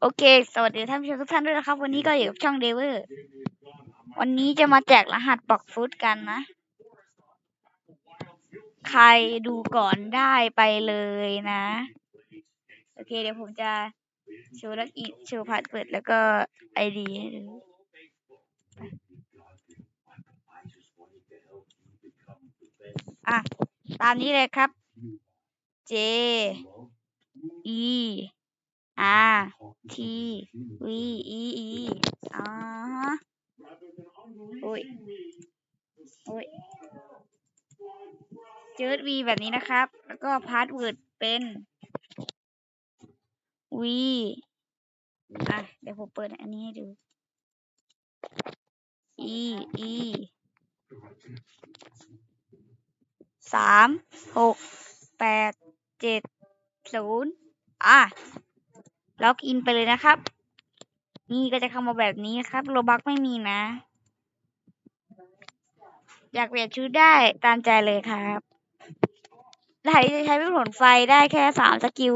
โอเค สวัสดีท่านผู้ชมทุกท่านด้วยนะครับ วันนี้ก็อยู่กับช่องเดเวอร์ วันนี้จะมาแจกรหัสบอกฟุตกันนะ ใครดูก่อนได้ไปเลยนะ โอเค เดี๋ยวผมจะโชว์ล็อกอินโชว์พาสเวิร์ดแล้วก็ไอดีให้ดูอะ ตามนี้เลยครับ J E R T V E E อ่าฮะโอ้ยโอ้ยเจอ V แบบนี้นะครับ แล้วก็พาสเวิร์ดเป็น V อะ เดี๋ยวผมเปิดอันนี้ให้ดู E E สามหกแปดเจ็ดศูนย์อะ ล็อกอินไปเลยนะครับ นี่ก็จะเข้ามาแบบนี้ครับโลบักไม่มีนะ อยากเปลี่ยนชุดได้ตามใจเลยครับไถจะใช้เป็นผลไฟได้แค่สามสกิล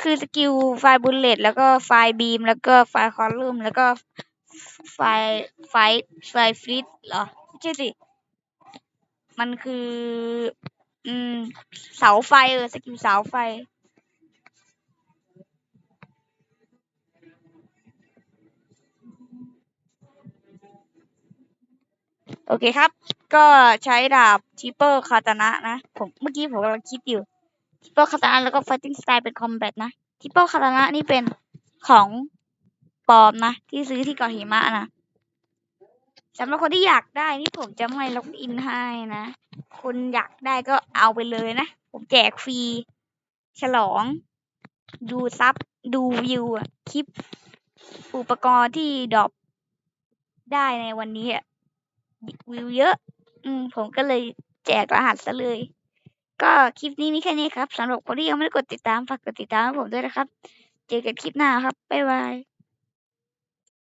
คือสกิลไฟบุลเลตแล้วก็ไฟบีม แล้วก็ไฟคอลัมน์แล้วก็ไฟไฟไฟฟลิตเหรอไม่ใช่สิ มันคือ อืม เสาไฟเออสกิลเสาไฟ โอเคครับ ก็ใช้ดาบทิปเปอร์คาตานะนะ ผมเมื่อกี้ผมกำลังคิดอยู่ทิปเปอร์คาตานะแล้วก็ fighting style เป็นคอมแบทนะทิปเปอร์คาตานะนี่เป็นของปลอมนะ ที่ซื้อที่เกาะหิมะนะสำหรับคนที่อยากได้นี่ผมจะไม่ล็อกอินให้นะ คุณอยากได้ก็เอาไปเลยนะ ผมแจกฟรี ฉลอง ดูซับ ดูวิวคลิป อุปกรณ์ที่ดรอปได้ในวันนี้อะ วิวเยอะ อืม ผมก็เลยแจกรหัสซะเลย ก็คลิปนี้มีแค่นี้ครับสำหรับคนที่ยังไม่ได้กดติดตามฝากกดติดตามให้ผมด้วยนะครับ เจอกันคลิปหน้าครับ บ๊ายบาย